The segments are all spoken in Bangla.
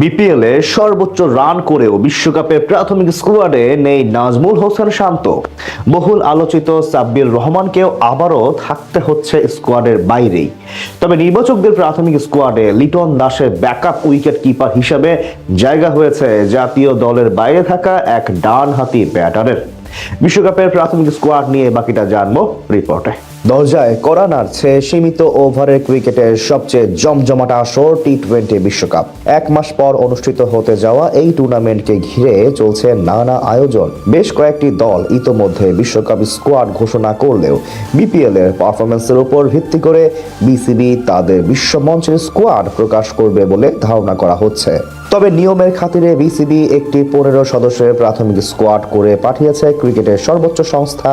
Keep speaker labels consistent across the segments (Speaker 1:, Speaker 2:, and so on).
Speaker 1: বিপিএল সর্বোচ্চ রান করেও বিশ্বকাপে প্রাথমিক স্কোয়াডে নেই নাজমুল হোসেন শান্ত। বহুল আলোচিত সাব্বির রহমানকেও আবারও থাকতে হচ্ছে স্কোয়াডের বাইরেই। তবে নির্বাচকদের প্রাথমিক স্কোয়াডে লিটন দাসের ব্যাকআপ উইকেট কিপার হিসেবে জায়গা হয়েছে জাতীয় দলের বাইরে থাকা এক ডান হাতি ব্যাটারের। বিশ্বকাপের প্রাথমিক স্কোয়াড নিয়ে বাকিটা জানব রিপোর্টে। দরজায় কড়া নাড়ছে সীমিত ওভারের ক্রিকেটের সবচেয়ে জমজমাটা আসর টি টোয়েন্টি বিশ্বকাপ। এক মাস পর অনুষ্ঠিত হতে যাওয়া এই টুর্নামেন্টকে ঘিরে চলছে নানা আয়োজন। বেশ কয়েকটি দল ইতোমধ্যে বিশ্বকাপ স্কোয়াড ঘোষণা করলেও বিপিএল এর পারফরমেন্সের উপর ভিত্তি করে বিসিবি তাদের বিশ্বমঞ্চের স্কোয়াড প্রকাশ করবে বলে ধারণা করা হচ্ছে। তবে নিয়মের খাতিরে বিসিবি একটি পনেরো সদস্যের প্রাথমিক স্কোয়াড করে পাঠিয়েছে ক্রিকেটের সর্বোচ্চ সংস্থা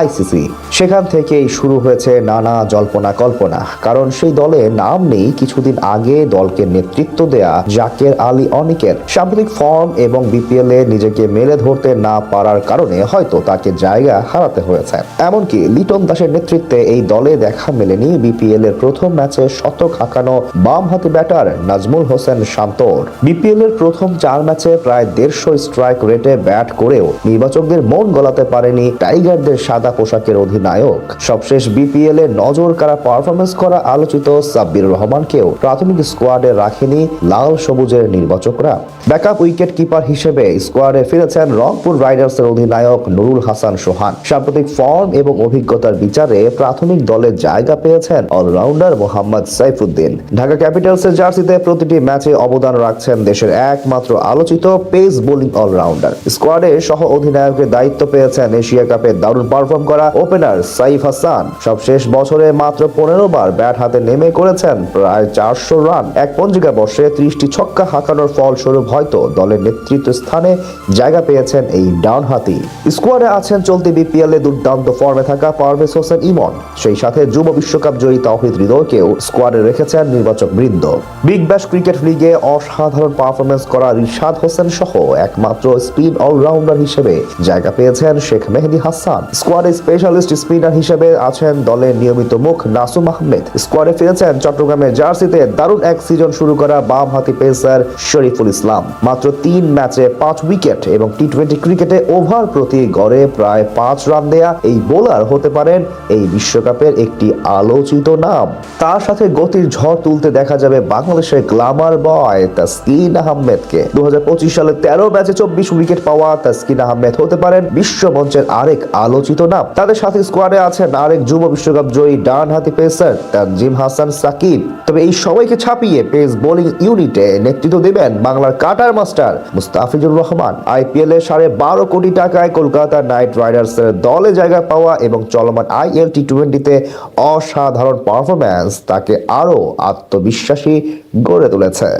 Speaker 1: আইসিসি। সেখান থেকেই শুরু হয়েছে নানা জল্পনা কল্পনা। কারণ সেই দলে নাম নেই, কিছুদিন আগে দলকে নেতৃত্ব দেয়া জাকের আলী অনিকের। সাম্প্রতিক ফর্ম এবং বিপিএল এ নিজেকে মেলে ধরতে না পারার কারণে হয়তো তাকে জায়গা হারাতে হয়েছে। এমনকি লিটন দাসের নেতৃত্বে এই দলে দেখা মেলেনি বিপিএল এর প্রথম ম্যাচে শতক হাঁকানো বাম হাতি ব্যাটার নাজমুল হোসেন শান্তর। বিপিএল এর প্রথম চার ম্যাচে প্রায় দেড়শো স্ট্রাইক রেটে ব্যাট করেও নির্বাচকদের মন গলাতে পারেনি টাইগারদের সাদা পোশাকের অধিনায়ক। সবশেষ বিপিএল এ নজর কারা পারফরমেন্স করা আলোচিত সাব্বির রহমানকেও প্রাথমিক স্কোয়াডে রাখেনি লাল সবুজের নির্বাচকরা। ব্যাকআপ উইকেট কিপার হিসেবে স্কোয়াডে ফিরেছেন রংপুর রাইডার্সের অধিনায়ক নুরুল হাসান সোহান। সাম্প্রতিক ফর্ম এবং অভিজ্ঞতার বিচারে প্রাথমিক দলে জায়গা পেয়েছেন অলরাউন্ডার মোহাম্মদ সাইফুদ্দিন। ঢাকা ক্যাপিটালসের জার্সিতে প্রতিটি ম্যাচে অবদান রাখছেন দেশের একমাত্র আলোচিত পেস বোলিং অলরাউন্ডার। স্কোয়াডে সহ অধিনায়কের দায়িত্ব পেয়েছেন এশিয়া কাপে দারুণ পারফর্ম করা ওপেনার সাইফ হাসান। সবশেষ বছরে মাত্র পনেরো বার ব্যাট হাতে নেমে করেছেন, প্রায় চারশো রান। এক পঞ্জিকা বর্ষে ত্রিশটি ছক্কা হাঁকানোর ফলস্বরূপ হয়তো দলের নেতৃত্ব স্থানে জায়গা পেয়েছেন এই ডান হাতি স্কোয়াডে আছেন চলতি বিপিএল এ দুর্দান্ত ফর্মে থাকা পারভেজ হোসেন ইমন। সেই সাথে যুব বিশ্বকাপ জয়ী তাহিদ হৃদয়কেও স্কোয়াডে রেখেছেন নির্বাচক বৃন্দ। বিগ ব্যাশ ক্রিকেট লিগে অসাধারণ পারফরমেন্স করা রিশাদ হোসেন সহ একমাত্র স্পিন অলরাউন্ডার হিসেবে জায়গা পেয়েছেন শেখ মেহেদি হাসান। স্কোয়াডে স্পেশালিস্ট স্পিনার হিসেবে আছেন দলের নিয়মিত মুখ নাসুম আহমেদ। স্কোয়াডে ফিরেছেন চট্টগ্রামের জার্সিতে দারুণ এক সিজন শুরু করা বাম হাতি পেসার শরীফুল ইসলাম। মাত্র তিন ম্যাচে পাঁচ উইকেট এবং টি টোয়েন্টি ক্রিকেটে ওভার প্রতি গড়ে প্রায় পাঁচ রান দেয়া এই বোলার হতে পারেন এই বিশ্বকাপের একটি আলোচিত নাম। তার সাথে গতির ঝড় তুলতে দেখা যাবে বাংলাদেশের গ্লামার বয় তাসকিন আহমেদকে। দু সালে তেরো ম্যাচে চব্বিশ উইকেট পাওয়া তাসকিন আহমেদ হতে পারেন বিশ্ব মঞ্চের আরেক আলোচিত নাম। তাদের সাথে স্কোয়াডে আছেন আরেক যুব বিশ্বকাপ জয়ী ডান হাতি পেসার তানজিম হাসান সাকিব। তবে এই সবাইকে ছাপিয়ে পেস বোলিং ইউনিটে নেতৃত্ব দেবেন বাংলার cutter master Mustafizur Rahman. IPL এ সাড়ে বারো কোটি টাকায় কলকাতা নাইট রাইডার্স এর দলে জায়গা পাওয়া এবং চলমান আইএল টি টোয়েন্টিতে অসাধারণ পারফরম্যান্স তাকে আরও আত্মবিশ্বাসী গড়ে তুলেছে।